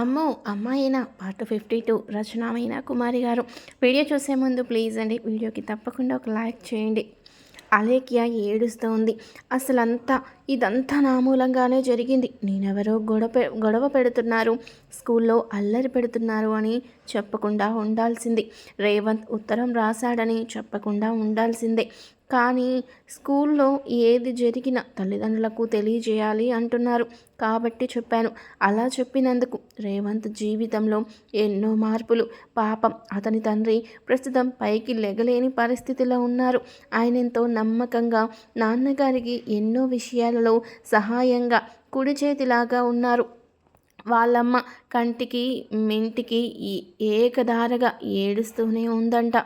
అమ్మో అమ్మాయిన part fifty two రచనామైన కుమారి గారు. వీడియో చూసే ముందు ప్లీజ్ అండి వీడియోకి తప్పకుండా ఒక లైక్ చేయండి. అలేఖ్య ఏడుస్తూ ఉంది అసలంతా ఇదంతా నా మూలంగానే జరిగింది. నేనెవరో గొడవ గొడవ పెడుతున్నారు. స్కూల్లో అల్లరి పెడుతున్నారు అని చెప్పకుండా ఉండాల్సింది. రేవంత్ ఉత్తరం రాశాడని చెప్పకుండా ఉండాల్సిందే. కానీ స్కూల్లో ఏది జరిగినా తల్లిదండ్రులకు తెలియజేయాలి అంటున్నారు. కాబట్టి చెప్పాను. అలా చెప్పినందుకు రేవంత్ జీవితంలో ఎన్నో మార్పులు. పాపం అతని తండ్రి ప్రస్తుతం పైకి లెగలేని పరిస్థితిలో ఉన్నారు. ఆయన ఎంతో నమ్మకంగా నాన్నగారికి ఎన్నో విషయాలలో సహాయంగా కుడి చేతిలాగా ఉన్నారు. వాళ్ళమ్మ కంటికి మెంటికి ఏకధారగా ఏడుస్తూనే ఉందంట.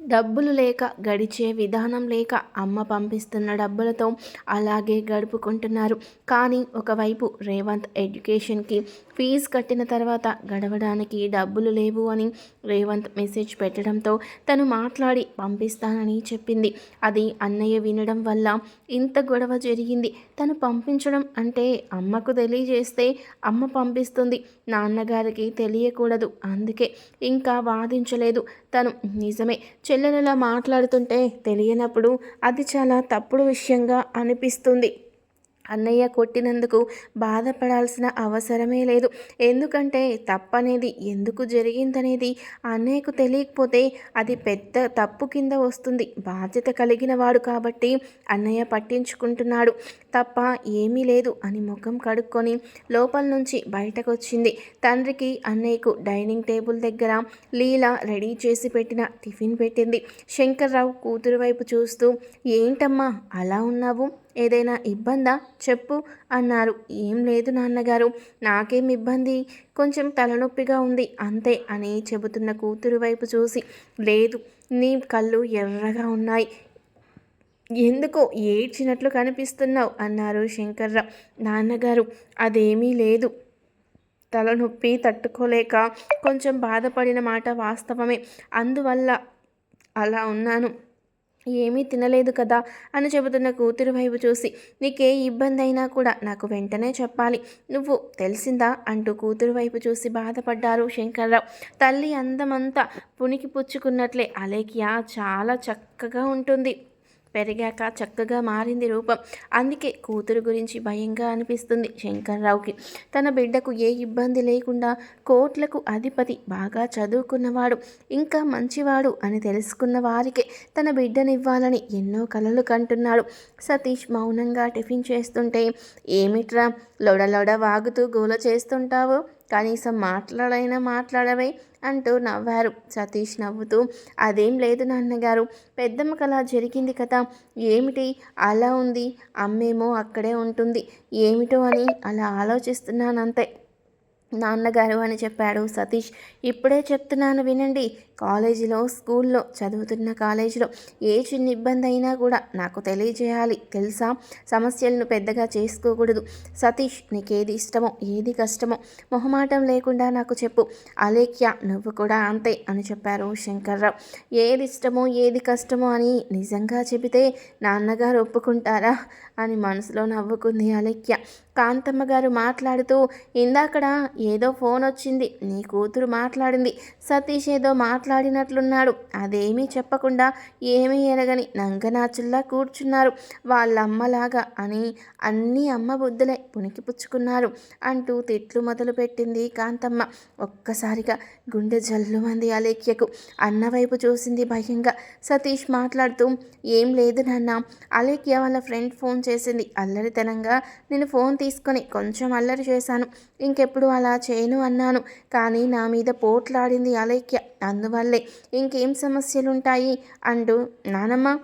డబ్బులు లేక గడిచే విధానం లేక అమ్మ పంపిస్తున్న డబ్బులతో అలాగే గడుపుకుంటున్నారు. కానీ ఒకవైపు రేవంత్ ఎడ్యుకేషన్కి ఫీజు కట్టిన తర్వాత గడవడానికి డబ్బులు లేవు అని రేవంత్ మెసేజ్ పెట్టడంతో తను మాట్లాడి పంపిస్తానని చెప్పింది. అది అన్నయ్య వినడం వల్ల ఇంత గొడవ జరిగింది. తను పంపించడం అంటే అమ్మకు తెలియజేస్తే అమ్మ పంపిస్తుంది. నాన్నగారికి తెలియకూడదు. అందుకే ఇంకా వాదించలేదు. తను నిజమే చెల్లెలలా మాట్లాడుతుంటే తెలియనప్పుడు అది చాలా తప్పుడు విషయంగా అనిపిస్తుంది. అన్నయ్య కొట్టినందుకు బాధపడాల్సిన అవసరమే లేదు. ఎందుకంటే తప్పనేది ఎందుకు జరిగిందనేది అన్నయ్యకు తెలియకపోతే అది పెద్ద తప్పు కింద వస్తుంది. బాధ్యత కలిగిన వాడు కాబట్టి అన్నయ్య పట్టించుకుంటున్నాడు. తప్ప ఏమీ లేదు అని ముఖం కడుక్కొని లోపల నుంచి బయటకు వచ్చింది తండ్రికి అన్నయ్యకు డైనింగ్ టేబుల్ దగ్గర లీల రెడీ చేసి పెట్టిన టిఫిన్ పెట్టింది. శంకర్రావు కూతురు వైపు చూస్తూ ఏంటమ్మా అలా ఉన్నావు? ఏదైనా ఇబ్బందా? చెప్పు అన్నారు. ఏం లేదు నాన్నగారు. నాకేం ఇబ్బంది? కొంచెం తలనొప్పిగా ఉంది. అంతే అని చెబుతున్న కూతురు వైపు చూసి లేదు నీ కళ్ళు ఎర్రగా ఉన్నాయి. ఎందుకో ఏడ్చినట్లు కనిపిస్తున్నావు అన్నారు శంకర్రావు. నాన్నగారు అదేమీ లేదు. తలనొప్పి తట్టుకోలేక కొంచెం బాధపడిన మాట వాస్తవమే. అందువల్ల అలా ఉన్నాను. ఏమీ తినలేదు కదా అని చెబుతున్న కూతురు వైపు చూసి నీకే ఇబ్బంది అయినా కూడా నాకు వెంటనే చెప్పాలి. నువ్వు తెలిసిందా? అంటూ కూతురు వైపు చూసి బాధపడ్డారు శంకర్రావు. తల్లి అందమంతా పునికి పుచ్చుకున్నట్లే అలేఖ్య చాలా చక్కగా ఉంటుంది. పెరిగాక చక్కగా మారింది రూపం. అందుకే కూతురు గురించి భయంగా అనిపిస్తుంది శంకర్రావుకి. తన బిడ్డకు ఏ ఇబ్బంది లేకుండా కోట్లకు అధిపతి బాగా చదువుకున్నవాడు ఇంకా మంచివాడు అని తెలుసుకున్న వారికే తన బిడ్డనివ్వాలని ఎన్నో కలలు కంటున్నాడు. సతీష్ మౌనంగా టిఫిన్ చేస్తుంటే ఏమిట్రా లొడలొడ వాగుతూ గోల చేస్తుంటావు? కనీసం మాట్లాడైనా మాట్లాడవే అంటూ నవ్వారు. సతీష్ నవ్వుతూ అదేం లేదు నాన్నగారు పెద్దమ్మ కళ జరిగింది కదా ఏమిటి? అలా ఉంది అమ్మేమో అక్కడే ఉంటుంది ఏమిటో అని అలా ఆలోచిస్తున్నానంతే. నాన్నగారు అని చెప్పాడు సతీష్. ఇప్పుడే చెప్తున్నాను వినండి. కాలేజీలో స్కూల్లో చదువుతున్న కాలేజీలో ఏ చిన్న ఇబ్బంది అయినా కూడా నాకు తెలియజేయాలి. తెలుసా? సమస్యలను పెద్దగా చేసుకోకూడదు. సతీష్ నీకేది ఇష్టమో ఏది కష్టమో మొహమాటం లేకుండా నాకు చెప్పు. అలేఖ్య నువ్వు కూడా అంతే అని చెప్పారు శంకర్రావు. ఏది ఇష్టమో ఏది కష్టమో అని నిజంగా చెబితే నాన్నగారు ఒప్పుకుంటారా? అని మనసులో నవ్వుకుంది అలేఖ్య. కాంతమ్మ గారు మాట్లాడుతూ ఇందాకడ ఏదో ఫోన్ వచ్చింది నీ కూతురు మాట్లాడింది సతీష్ ఏదో మాట్లాడినట్లున్నాడు. అదేమీ చెప్పకుండా ఏమీ ఎరగని నంగనాచుల్లా కూర్చున్నారు. వాళ్ళమ్మలాగా అని అన్నీ అమ్మ బుద్ధులే పుణికిపుచ్చుకున్నారు అంటూ తిట్లు మొదలుపెట్టింది కాంతమ్మ. ఒక్కసారిగా గుండె జల్లుమంది అలేఖ్యకు. అన్నవైపు చూసింది భయంగా. సతీష్ మాట్లాడుతూ ఏం లేదు నాన్న. అలేఖ్య వాళ్ళ ఫ్రెండ్ ఫోన్ చేసింది. అల్లరితనంగా నేను ఫోన్ తీసుకొని కొంచెం అల్లరి చేశాను. ఇంకెప్పుడు అలా చేయను అన్నాను. కానీ నా మీద పోట్లాడింది అలైక్య. అందువల్లే ఇంకేం సమస్యలుంటాయి? అంటూ నానమ్మ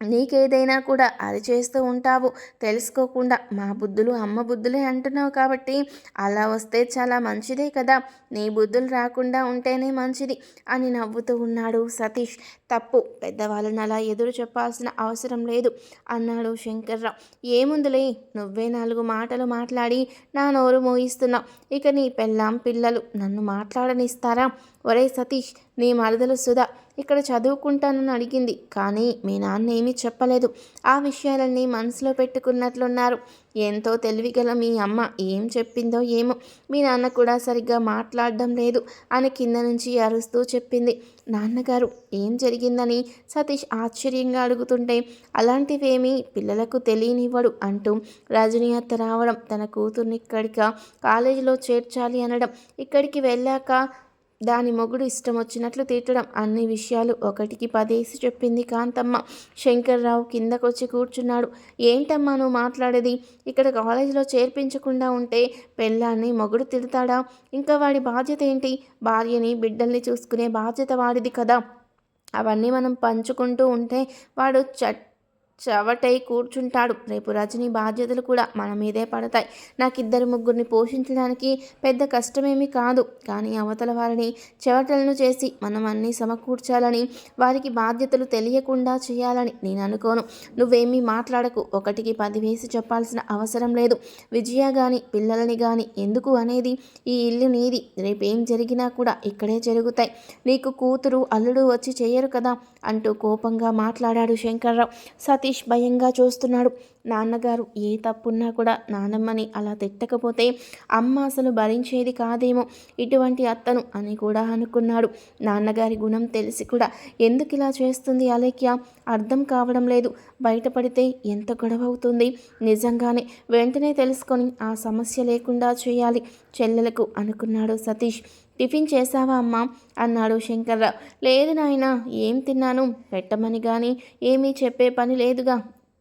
నీకేదైనా కూడా అది చేస్తూ ఉంటావు. తెలుసుకోకుండా మా బుద్ధులు అమ్మ బుద్ధులే అంటున్నావు కాబట్టి అలా వస్తే చాలా మంచిదే కదా. నీ బుద్ధులు రాకుండా ఉంటేనే మంచిది అని నవ్వుతూ ఉన్నాడు సతీష్. తప్పు పెద్దవాళ్ళని అలా ఎదురు చెప్పాల్సిన అవసరం లేదు అన్నాడు శంకర్రావు. ఏముందులే నువ్వే నాలుగు మాటలు మాట్లాడి నా నోరు మోయిస్తున్నావు. ఇక నీ పెళ్ళాం పిల్లలు నన్ను మాట్లాడనిస్తారా? ఒరే సతీష్ నీ మరదలు సుధా ఇక్కడ చదువుకుంటానని అడిగింది. కానీ మీ నాన్న ఏమీ చెప్పలేదు. ఆ విషయాలన్నీ మనసులో పెట్టుకున్నట్లున్నారు. ఎంతో తెలివిగల మీ అమ్మ ఏం చెప్పిందో ఏమో మీ నాన్న కూడా సరిగ్గా మాట్లాడడం లేదు అని కింద నుంచి అరుస్తూ చెప్పింది. నాన్నగారు ఏం జరిగిందని సతీష్ ఆశ్చర్యంగా అడుగుతుంటే అలాంటివేమీ పిల్లలకు తెలియనివ్వడు అంటూ రజనీ అత్త రావడం తన కూతుర్ని ఇక్కడిక కాలేజీలో చేర్చాలి అనడం. ఇక్కడికి వెళ్ళాక దాని మొగుడు ఇష్టం వచ్చినట్లు తిట్టడం. అన్ని విషయాలు ఒకటికి పదేసి చెప్పింది కాంతమ్మ. శంకర్రావు కిందకొచ్చి కూర్చున్నాడు. ఏంటమ్మా నువ్వు మాట్లాడేది? ఇక్కడ కాలేజీలో చేర్పించకుండా ఉంటే పెళ్ళాన్ని మొగుడు తిడతాడా? ఇంకా వాడి బాధ్యత ఏంటి? భార్యని బిడ్డల్ని చూసుకునే బాధ్యత వాడిది కదా. అవన్నీ మనం పంచుకుంటూ ఉంటే వాడు చట్ చవటై కూర్చుంటాడు. రేపు రజనీ బాధ్యతలు కూడా మన మీదే పడతాయి. నాకు ఇద్దరు ముగ్గురిని పోషించడానికి పెద్ద కష్టమేమీ కాదు. కానీ అవతల వారిని చెవటలను చేసి మనం అన్నీ సమకూర్చాలని వారికి బాధ్యతలు తెలియకుండా చేయాలని నేను అనుకోను. నువ్వేమీ మాట్లాడకు. ఒకటికి పది వేసి చెప్పాల్సిన అవసరం లేదు. విజయ కానీ పిల్లలని కానీ ఎందుకు అనేది ఈ ఇల్లు నీది. రేపేం జరిగినా కూడా ఇక్కడే జరుగుతాయి. నీకు కూతురు అల్లుడు వచ్చి చేయరు కదా? అంటూ కోపంగా మాట్లాడాడు శంకర్రావు. సతీష్ భయంగా చూస్తున్నాడు. నాన్నగారు ఏ తప్పున్నా కూడా నానమ్మని అలా తిట్టకపోతే అమ్మ అసలు భరించేది కాదేమో ఇటువంటి అత్తను అని కూడా అనుకున్నాడు. నాన్నగారి గుణం తెలిసి కూడా ఎందుకు ఇలా చేస్తుంది అలేఖ్య? అర్థం కావడం లేదు. బయటపడితే ఎంత గొడవ అవుతుంది? నిజంగానే వెంటనే తెలుసుకొని ఆ సమస్య లేకుండా చేయాలి చెల్లెలకు అనుకున్నాడు సతీష్. టిఫిన్ చేసావా అమ్మా? అన్నాడు శంకర్రావు లేదు నాయన ఏం తిన్నాను? పెట్టమని కానీ ఏమీ చెప్పే పని లేదుగా.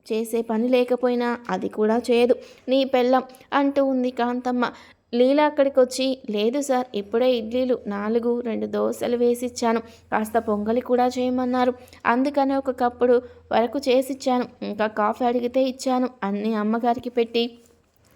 చేసే పని లేకపోయినా అది కూడా చేయదు. నీ పెళ్ళం అంటూ ఉంది కాంతమ్మ. లీల అక్కడికి వచ్చి లేదు సార్ ఇప్పుడే ఇడ్లీలు నాలుగు రెండు దోశలు వేసిచ్చాను. కాస్త పొంగలి కూడా చేయమన్నారు. అందుకని ఒక కప్పుడు వరకు చేసిచ్చాను. ఇంకా కాఫీ అడిగితే ఇచ్చాను అన్నీ అమ్మగారికి పెట్టి.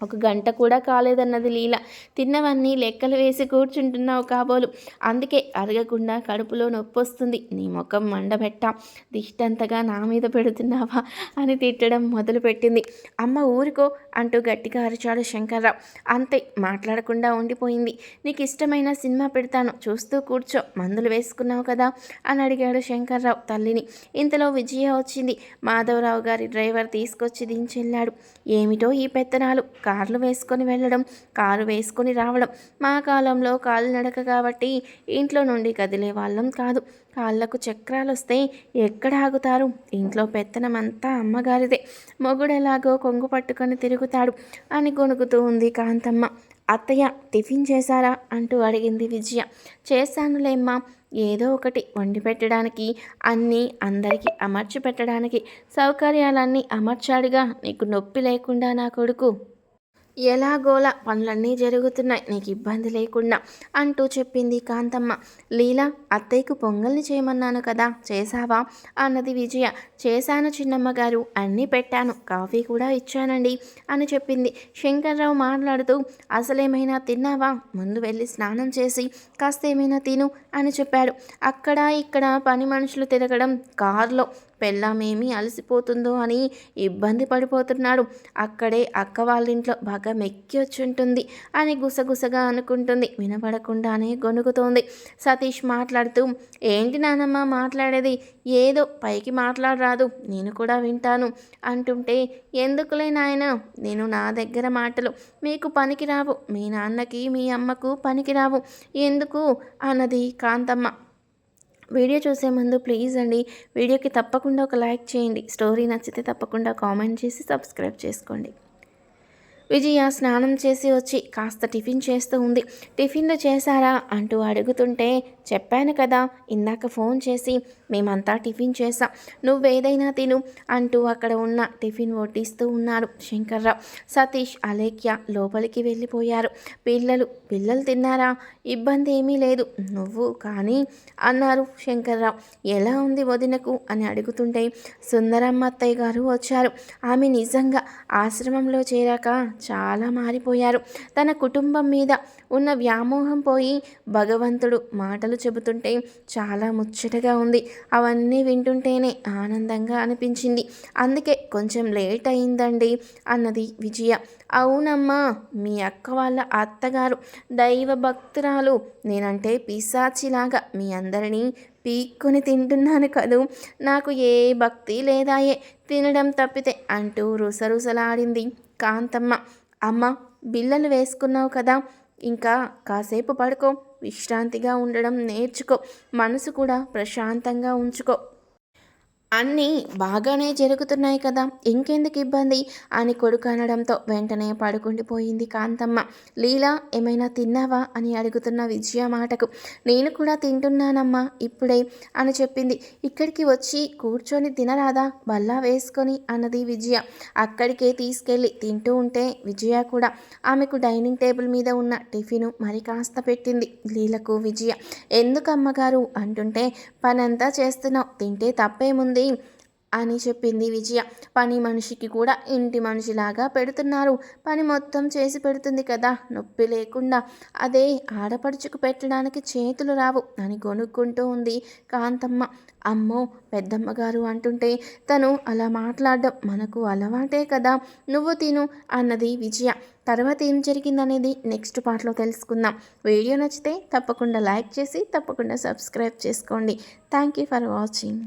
ఒక గంట కూడా కాలేదన్నది లీల. తిన్నవన్నీ లెక్కలు వేసి కూర్చుంటున్నావు కాబోలు. అందుకే అరగకుండా కడుపులో నొప్పి వస్తుంది నీ ముఖం మండబెట్ట. దిష్టంతగా నా మీద పెడుతున్నావా అని తిట్టడం మొదలుపెట్టింది. అమ్మ ఊరుకో అంటూ గట్టిగా అరిచాడు శంకర్రావు. అంతే మాట్లాడకుండా ఉండిపోయింది. నీకు ఇష్టమైన సినిమా పెడతాను. చూస్తూ కూర్చో. మందులు వేసుకున్నావు కదా అని అడిగాడు శంకర్రావు తల్లిని. ఇంతలో విజయ వచ్చింది. మాధవరావు గారి డ్రైవర్ తీసుకొచ్చి దించెళ్ళాడు. ఏమిటో ఈ పెత్తనాలు. కార్లు వేసుకొని వెళ్ళడం కారు వేసుకొని రావడం మా కాలంలో కాలు నడక కాబట్టి ఇంట్లో నుండి కదిలే వాళ్ళం కాదు. కాళ్ళకు చక్రాలు వస్తే ఎక్కడ ఆగుతారు? ఇంట్లో పెత్తనం అంతా అమ్మగారిదే. మొగుడు ఎలాగో కొంగు పట్టుకొని తిరుగుతాడు అని కొనుకుతూ ఉంది కాంతమ్మ. అత్తయ్య టిఫిన్ చేశారా? అంటూ అడిగింది విజయ. చేశానులేమ్మా. ఏదో ఒకటి వండి పెట్టడానికి అన్నీ అందరికీ అమర్చి పెట్టడానికి సౌకర్యాలన్నీ అమర్చాడుగా. నీకు నొప్పి లేకుండా నా కొడుకు ఎలాగోలా పనులన్నీ జరుగుతున్నాయి నీకు ఇబ్బంది లేకుండా అంటూ చెప్పింది కాంతమ్మ. లీలా అత్తయ్యకు పొంగల్ని చేయమన్నాను కదా చేశావా? అన్నది విజయ. చేశాను చిన్నమ్మ గారు అన్నీ పెట్టాను కాఫీ కూడా ఇచ్చానండి అని చెప్పింది. శంకర్రావు మాట్లాడుతూ అసలేమైనా తిన్నావా? ముందు వెళ్ళి స్నానం చేసి కాస్త ఏమైనా తిను అని చెప్పాడు. అక్కడ ఇక్కడ పని మనుషులు తిరగడం కారులో పెళ్ళామేమి అలసిపోతుందో అని ఇబ్బంది పడిపోతున్నాడు. అక్కడే అక్క వాళ్ళ ఇంట్లో బాగా మెక్కి వచ్చుంటుంది. అని గుసగుసగా అనుకుంటుంది. వినపడకుండానే గొనుగుతోంది సతీష్ మాట్లాడుతూ ఏంటి నానమ్మ మాట్లాడేది? ఏదో పైకి మాట్లాడరాదు. నేను కూడా వింటాను. అంటుంటే ఎందుకులే నాయన? నేను నా దగ్గర మాటలు. మీకు పనికిరావు. మీ నాన్నకి మీ అమ్మకు పనికిరావు. ఎందుకు? అన్నది కాంతమ్మ. వీడియో చూసే ముందు ప్లీజ్ అండి వీడియోకి తప్పకుండా ఒక లైక్ చేయండి. స్టోరీ నచ్చితే తప్పకుండా కామెంట్ చేసి సబ్స్క్రైబ్ చేసుకోండి. విజయ స్నానం చేసి వచ్చి కాస్త టిఫిన్ చేస్తూ ఉంది. టిఫిన్లు చేశారా? అంటూ అడుగుతుంటే చెప్పాను కదా ఇందాక ఫోన్ చేసి మేమంతా టిఫిన్ చేసాం నువ్వేదైనా తిను అంటూ అక్కడ ఉన్న టిఫిన్ వడ్డిస్తూ ఉన్నారు శంకర్రావు. సతీష్ అలేఖ్య లోపలికి వెళ్ళిపోయారు. పిల్లలు పిల్లలు తిన్నారా? ఇబ్బంది ఏమీ లేదు. నువ్వు కానీ అన్నారు శంకర్రావు. ఎలా ఉంది వదినకు? అని అడుగుతుంటే సుందరమ్మ అత్తయ్య గారు వచ్చారు. ఆమె నిజంగా ఆశ్రమంలో చేరాక చాలా మారిపోయారు. తన కుటుంబం మీద ఉన్న వ్యామోహం పోయి భగవంతుడు మాటలు చెబుతుంటే చాలా ముచ్చటగా ఉంది. అవన్నీ వింటుంటేనే ఆనందంగా అనిపించింది. అందుకే కొంచెం లేట్ అయిందండి అన్నది విజయ. అవునమ్మా మీ అక్క వాళ్ళ అత్తగారు దైవ భక్తురాలు. నేనంటే పిశాచిలాగా మీ అందరినీ పీక్కుని తింటున్నాను కదూ. నాకు ఏ భక్తి లేదాయే. తినడం తప్పితే అంటూ రుసరుసలాడింది. కాంతమ్మ అమ్మ బిల్లలు వేసుకున్నావు కదా ఇంకా కాసేపు పడుకో విశ్రాంతిగా ఉండడం నేర్చుకో మనసు కూడా ప్రశాంతంగా ఉంచుకో. అన్నీ బాగానే జరుగుతున్నాయి కదా. ఇంకెందుకు ఇబ్బంది? అని కొడుకు అనడంతో వెంటనే పడుకుండిపోయింది కాంతమ్మ. లీలా ఏమైనా తిన్నావా? అని అడుగుతున్న విజయ మాటకు. నేను కూడా తింటున్నానమ్మా ఇప్పుడే అని చెప్పింది. ఇక్కడికి వచ్చి కూర్చొని తినరాదా? బల్లా వేసుకొని అన్నది విజయ. అక్కడికే తీసుకెళ్ళి తింటూ ఉంటే విజయ కూడా ఆమెకు డైనింగ్ టేబుల్ మీద ఉన్న టిఫిను మరి కాస్త పెట్టింది లీలకు విజయ. ఎందుకమ్మగారు? అంటుంటే పనంతా చేస్తున్నావు తింటే తప్పేముంది? అని చెప్పింది విజయ. పని మనిషికి కూడా ఇంటి మనిషిలాగా పెడుతున్నారు. పని మొత్తం చేసి పెడుతుంది కదా నొప్పి లేకుండా. అదే ఆడపడుచుకు పెట్టడానికి చేతులు రావు అని కొనుక్కుంటూ ఉంది కాంతమ్మ. అమ్మో పెద్దమ్మగారు అంటుంటే తను అలా మాట్లాడడం మనకు అలవాటే కదా. నువ్వు తిను అన్నది విజయ. తర్వాత ఏం జరిగిందనేది నెక్స్ట్ పార్ట్లో తెలుసుకుందాం. వీడియో నచ్చితే తప్పకుండా లైక్ చేసి తప్పకుండా సబ్స్క్రైబ్ చేసుకోండి. Thank you for watching.